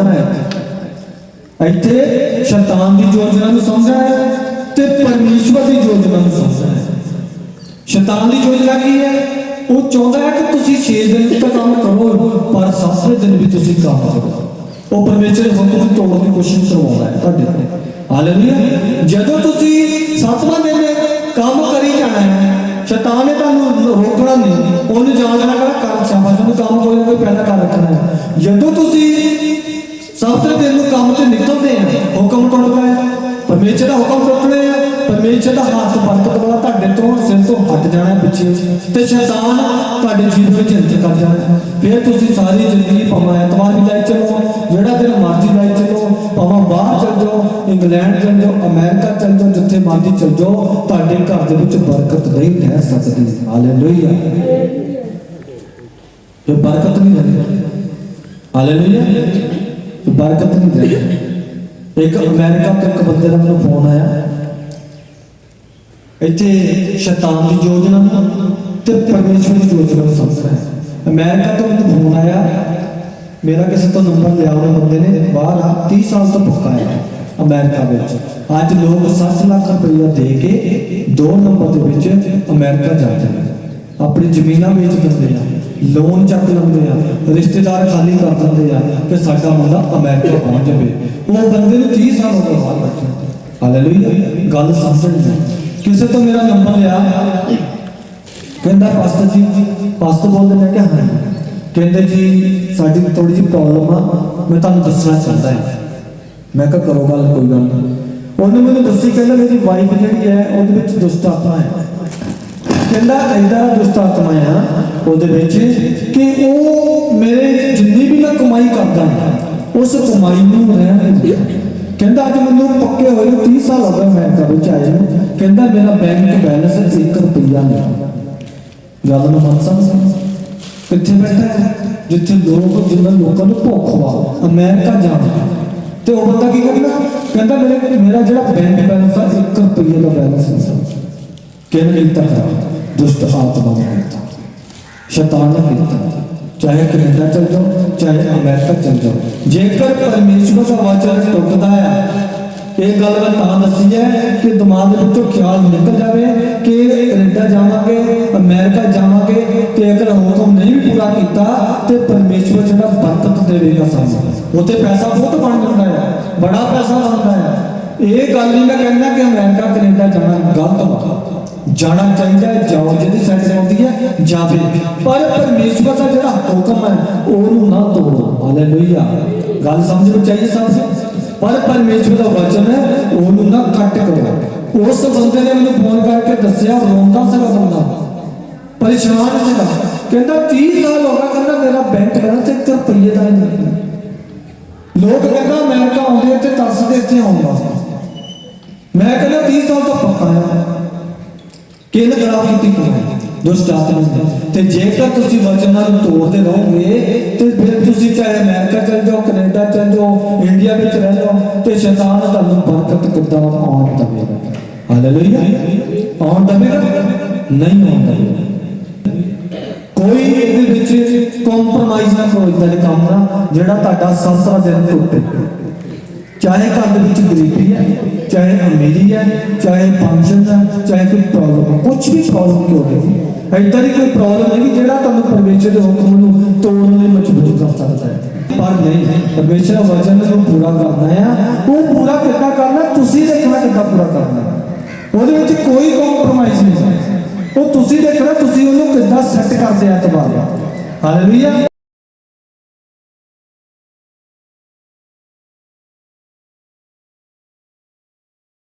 ਸਮਝਣਾ ਹੈ ਇੱਥੇ ਸ਼ੈਤਾਨ ਦੀ ਯੋਜਨਾ ਨੂੰ ਸਮਝਣਾ ਹੈ ਤੇ ਪਰਮੇਸ਼ਵਰ ਦੀ ਯੋਜਨਾ ਨੂੰ ਸਮਝਣਾ ਹੈ ਸ਼ੈਤਾਨ ਦੀ ਯੋਜਨਾ ਕੀ ਹੈ ਉਹ ਚਾਹੁੰਦਾ ਹੈ ਕਿ ਤੁਸੀਂ 6 ਦਿਨ ਤੱਕ ਕੰਮ ਕਰੋ ਪਰ 7ਵੇਂ ਦਿਨ ਵੀ ਤੁਸੀਂ ਕੰਮ ਕਰੋ ਉਹ ਪਰਮੇਸ਼ਰ ਦੇ ਹੁਕਮ ਨੂੰ ਤੋੜਨ ਦੀ ਕੋਸ਼ਿਸ਼ ਕਰਵਾਉਂਦਾ ਹੈ ਤੁਹਾਡੇ ਤੇ ਹਾਲੇਲੂਇਆ ਜਦੋਂ ਤੁਸੀਂ 7ਵਾਂ ਦਿਨ ਕੰਮ ਕਰੀ ਜਾਣਾ ਹੈ ਸ਼ੈਤਾਨ ਨੇ ਤੁਹਾਨੂੰ ਰੋਕਣਾ ਨਹੀਂ ਉਹਨੂੰ ਜਾਣ ਦੇਣਾ ਕਰ ਕਰ ਸ਼ਾਬਾਸ਼ ਉਹਨੂੰ ਕੰਮ ਕੋਈ ਨਾ ਕੋਈ ਪੈਦਾ ਕਰ ਰੱਖਣਾ ਹੈ ਜਦੋਂ ਤੁਸੀਂ ਸਬਤਰੇ ਦਿਨ ਕੰਮ ਤੇ ਨਿਕਲਦੇ ਆ। ਹੁਕਮ ਟੁੱਟਦਾ ਹੈ। ਪਰਮੇਸ਼ਰ ਦਾ ਹੁਕਮ ਟੁੱਟਣੇ ਆ ਪਰਮੇਸ਼ਰ ਦਾ ਹੱਥ ਬਰਕਤ ਵਾਲਾ ਤੁਹਾਡੇ ਤੋਂ ਸਿਰ ਤੋਂ ਹਟ ਜਾਣਾ ਪਿੱਛੇ। ਤੇ ਸ਼ੈਤਾਨ ਤੁਹਾਡੇ ਜੀਵਨ ਵਿੱਚ ਹਿੰਸਾ ਕਰ ਜਾਣਾ ਫਿਰ ਤੁਸੀਂ ਸਾਰੀ ਜ਼ਿੰਦਗੀ ਭਾਵੇਂ ਐਤਵਾਰ ਵੀ ਲਾਈ ਚਲੋ ਜਿਹੜਾ ਦਿਨ ਮਰਜ਼ੀ ਲਾਈ ਚਲੋ ਭਾਵੇਂ ਬਾਹਰ ਚੱਲ ਜਾਓ, ਇੰਗਲੈਂਡ ਚੱਲ ਜਾਓ, ਅਮਰੀਕਾ ਚੱਲ ਜਾਓ, ਜਿੱਥੇ ਮਰਜ਼ੀ ਚੱਲ ਜਾਓ, ਤੁਹਾਡੇ ਘਰ ਦੇ ਵਿੱਚ ਬਰਕਤ ਨਹੀਂ ਰਹਿ ਸਕਦੀ। ਹਾਲੇਲੂਇਆ ਇਹ ਬਰਕਤ ਨਹੀਂ ਰਹਿੰਦੀ ਹਾਲੇਲੂਇਆ ਇਹ ਬਰਕਤ ਨਹੀਂ ਰਹਿੰਦੀ ਇੱਕ ਅਮਰੀਕਾ ਤੋਂ ਇੱਕ ਬੰਦੇ ਦਾ ਮੈਨੂੰ ਫੋਨ ਆਇਆ ਇੱਥੇ ਸ਼ੈਤਾਨ ਦੀ ਯੋਜਨਾ ਨੂੰ ਤੇ ਪਰਮੇਸ਼ਵਰ ਦੀ ਯੋਜਨਾ ਨੂੰ ਸਮਝਣਾ ਹੈ ਅਮਰੀਕਾ ਤੋਂ ਮੈਨੂੰ ਫੋਨ ਆਇਆ ਮੇਰਾ ਕਿਸੇ ਤੋਂ ਨੰਬਰ ਲਿਆ ਉਹਨੇ ਬੰਦੇ ਨੇ ਬਾਹਰ ਆ 30 ਸਾਲ ਤੋਂ ਪੱਕਾ ਹੈ ਅਮਰੀਕਾ ਵਿੱਚ ਅੱਜ ਲੋਕ 7 ਲੱਖ ਰੁਪਈਆ ਦੇ ਕੇ ਦੋ ਨੰਬਰ ਦੇ ਵਿੱਚ ਅਮਰੀਕਾ ਜਾਂਦੇ ਨੇ ਆਪਣੀ ਲੋਨ ਚੱਕ ਲੈਂਦੇ ਆ, ਰਿਸ਼ਤੇਦਾਰ ਖਾਲੀ ਕਰ ਦਿੰਦੇ ਆ ਕਿ ਸਾਡਾ ਮੁੰਡਾ ਅਮਰੀਕਾ ਪਹੁੰਚ ਜਾਵੇ। ਉਹ ਬੰਦੇ ਨੂੰ 30 ਸਾਲ ਹੋ ਗਏ ਬਾਹਰ ਬੈਠੇ ਹਾਲੇਲੂਇਆ। ਗੱਲ ਸਮਝਣੀ ਕਿਸੇ ਤੋਂ ਮੇਰਾ ਨੰਬਰ ਲਿਆ। ਕਹਿੰਦਾ, ਪਾਸਟਰ ਜੀ, ਪਾਸਟਰ ਬੋਲਦੇ ਮੈਂ ਕਿਹਾ ਹਾਂ। ਕਹਿੰਦੇ, ਜੀ, ਸਾਡੀ ਥੋੜੀ ਜਿਹੀ ਪ੍ਰੋਬਲਮ ਆ। ਮੈਂ ਤੁਹਾਨੂੰ ਦੱਸਣਾ ਚਾਹੁੰਦਾ ਹਾਂ। ਮੈਂ ਕਿਹਾ, ਕਰੋ ਗੱਲ, ਕੋਈ ਗੱਲ ਨਹੀਂ ਉਹਨੇ ਮੈਨੂੰ ਦੱਸੀ, ਕਹਿੰਦਾ, ਮੇਰੀ ਵਾਈਫ ਜਿਹੜੀ ਹੈ, ਉਹਦੇ ਵਿੱਚ ਦੁਸ਼ਟ ਆਤਮਾ ਹੈ। ਕਹਿੰਦਾ ਐਡਾ ਦੁਸ਼ਟ ਆ ਉਹਦੇ ਵਿੱਚ ਕਿ ਉਹ ਮੇਰੇ ਜਿੰਨੀ ਵੀ ਮੈਂ ਕਮਾਈ ਕਰਦਾ, ਉਸ ਕਮਾਈ ਨੂੰ ਰਹਿਣ ਕਹਿੰਦਾ, ਅੱਜ ਮੈਨੂੰ ਪੱਕੇ ਹੋਏ 30 ਸਾਲ ਹੋ ਗਏ ਅਮਰੀਕਾ ਵਿੱਚ ਆਏ ਕਹਿੰਦਾ, ਮੇਰਾ ਬੈਂਕ ਬੈਲੈਂਸ 1 ਰੁਪਈਆ ਨਹੀਂ। ਗੱਲ ਨੂੰ ਮਨ ਸਮਝ। ਕਿੱਥੇ ਬੈਠਾ ਹੈ, ਜਿੱਥੇ ਲੋਕ, ਜਿੰਨਾਂ ਲੋਕਾਂ ਨੂੰ ਭੁੱਖ ਵਾ, ਅਮਰੀਕਾ ਜਾਣਾ। ਤੇ ਉਹ ਬੰਦਾ ਕੀ ਕਰਦਾ ਕਹਿੰਦਾ, ਮੇਰੇ ਮੇਰਾ ਜਿਹੜਾ ਬੈਂਕ ਬੈਲੈਂਸ ਆ 1 ਰੁਪਈਆ ਦਾ ਬੈਲੈਂਸ ਨਹੀਂ। ਕਿਹਨੇ ਕੀਤਾ ਦੁਸ਼ਟ ਆਤਮਾ ਨੇ ਕੀਤਾ ਸ਼ੈਤਾਨ ਨੇ ਕੀਤਾ ਚਾਹੇ ਕੈਨੇਡਾ ਚਲ ਜਾਓ ਚਾਹੇ ਅਮਰੀਕਾ ਚਲ ਜਾਓ ਜੇਕਰ ਪਰਮੇਸ਼ਵਰ ਦਾ ਵਚਨ ਟੁੱਟਦਾ ਹੈ ਇਹ ਗੱਲ ਮੈਂ ਤਾਂ ਦੱਸੀ ਹੈ ਕਿ ਦਿਮਾਗ ਵਿੱਚੋਂ ਖਿਆਲ ਨਿਕਲ ਜਾਵੇ ਕਿ ਕੈਨੇਡਾ ਜਾਵਾਂਗੇ ਅਮਰੀਕਾ ਜਾਵਾਂਗੇ ਤੇ ਅਗਰ ਹੁਕਮ ਨਹੀਂ ਵੀ ਪੂਰਾ ਕੀਤਾ ਤੇ ਪਰਮੇਸ਼ਵਰ ਜਿਹੜਾ ਬਰਕਤ ਦੇਵੇਗਾ ਸਾਨੂੰ ਉੱਥੇ ਪੈਸਾ ਬਹੁਤ ਬਣ ਜਾਂਦਾ ਹੈ ਬੜਾ ਪੈਸਾ ਬਣਦਾ ਹੈ ਇਹ ਗੱਲ ਨਹੀਂ ਮੈਂ ਕਹਿੰਦਾ ਕਿ ਅਮਰੀਕਾ ਕੈਨੇਡਾ ਜਾਣਾ ਗਲਤ ਵਾ ਜਾਣਾ ਚਾਹੀਦਾ ਹੈ ਜਾਓ ਜਿਹਦੀ ਸੈਟ ਆਉਂਦੀ ਹੈ ਜਾਵੇ ਪਰ ਪਰਮੇਸ਼ਵਰ ਦਾ ਜਿਹੜਾ ਹੁਕਮ ਹੈ, ਉਹਨੂੰ ਨਾ ਤੋੜੋ। ਹਾਲੇਲੂਇਆ ਗੱਲ ਸਮਝ ਵਿੱਚ ਆਈ ਸਭ ਪਰ ਪਰਮੇਸ਼ਵਰ ਦਾ ਵਚਨ ਹੈ, ਉਹਨੂੰ ਨਾ ਕੱਟ ਕਰੋ। ਉਸ ਬੰਦੇ ਨੇ ਮੈਨੂੰ ਫੋਨ ਕਰਕੇ ਦੱਸਿਆ, ਰੋਂਦਾ ਸੀਗਾ ਬੰਦਾ। ਪਰੇਸ਼ਾਨ ਸੀਗਾ। ਕਹਿੰਦਾ 30 ਸਾਲ ਹੋ ਗਏ, ਕਹਿੰਦਾ, ਮੇਰਾ ਬੈਂਕ ਬੈਲੈਂਸ 1 ਰੁਪਈਏ ਦਾ ਨਹੀਂ ਲੋਕ ਕਹਿੰਦਾ ਅਮਰੀਕਾ ਆਉਂਦੇ ਤੇ ਤਰਸਦੇ ਇੱਥੇ ਆਉਣ ਵਾਸਤੇ। ਮੈਂ ਕਹਿੰਦਾ 30 ਸਾਲ ਤੋਂ ਪੱਕਾ ਆ ਕਿਹਨੇ ਖਰਾਬ ਕੀਤੀ ਕਮਾਈ ਦੁਸ਼ਟ ਆਤਮਾ ਤੇ ਜੇਕਰ ਤੁਸੀਂ ਵਚਨਾਂ ਨੂੰ ਤੋੜਦੇ ਰਹੋਗੇ, ਤੇ ਫਿਰ ਤੁਸੀਂ ਚਾਹੇ ਅਮਰੀਕਾ ਚਲ ਜਾਓ, ਕੈਨੇਡਾ ਚਲ ਜਾਓ, ਇੰਡੀਆ ਵਿੱਚ ਰਹਿ ਜਾਓ, ਤੇ ਸ਼ੈਤਾਨ ਤੁਹਾਨੂੰ ਬਰਕਤ ਕਿੱਦਾਂ ਆਉਣ ਦੇਵੇਗਾ? ਹਾਲੇਲੂਇਆ ਆਉਣ ਦੇਵੇਗਾ? ਨਹੀਂ ਆਉਣ ਦੇਵੇਗਾ। ਕੋਈ ਇਹਦੇ ਵਿੱਚ ਕੰਪਰਮਾਈਜ਼ ਨਾ ਕਰੋ ਇਦਾਂ ਦੇ ਕੰਮ ਦਾ ਜਿਹੜਾ ਤੁਹਾਡਾ ਸਸਰਾ ਦਿਨ ਟੁੱਟੇ। ਚਾਹੇ ਘਰ ਦੇ ਵਿੱਚ ਗਰੀਬੀ ਹੈ, ਚਾਹੇ ਅਮੀਰੀ ਹੈ, ਚਾਹੇ ਫੰਕਸ਼ਨ ਹੈ, ਚਾਹੇ ਕੋਈ ਪ੍ਰੋਬਲਮ ਕੁਝ ਵੀ ਪ੍ਰੋਬਲਮ ਕਿਉਂ ਹੋਵੇ ਐਦਾਂ ਦੀ ਕੋਈ ਪ੍ਰੋਬਲਮ ਨਹੀਂ ਜਿਹੜਾ ਤੁਹਾਨੂੰ ਪਰਮੇਸ਼ਰ ਦੇ ਹੁਕਮ ਨੂੰ ਤੋੜਨ ਲਈ ਮਜਬੂਰ ਕਰ ਸਕਦਾ ਹੈ। ਪਰ ਨਹੀਂ, ਪਰਮੇਸ਼ਰ ਵਚਨ ਨੂੰ ਪੂਰਾ ਕਰਨਾ ਹੈ। ਉਹ ਪੂਰਾ ਕਿੱਦਾਂ ਕਰਨਾ? ਤੁਸੀਂ ਦੇਖਣਾ ਕਿੱਦਾਂ ਪੂਰਾ ਕਰਨਾ। ਉਹਦੇ ਵਿੱਚ ਕੋਈ ਕੰਪਰਮਾਈਜ਼ ਨਹੀਂ। ਉਹ ਤੁਸੀਂ ਦੇਖਣਾ, ਤੁਸੀਂ ਉਹਨੂੰ ਕਿੱਦਾਂ ਸੈੱਟ ਕਰਦੇ ਆ ਤਬਾਰ ਹਾਲੇਲੂਇਆ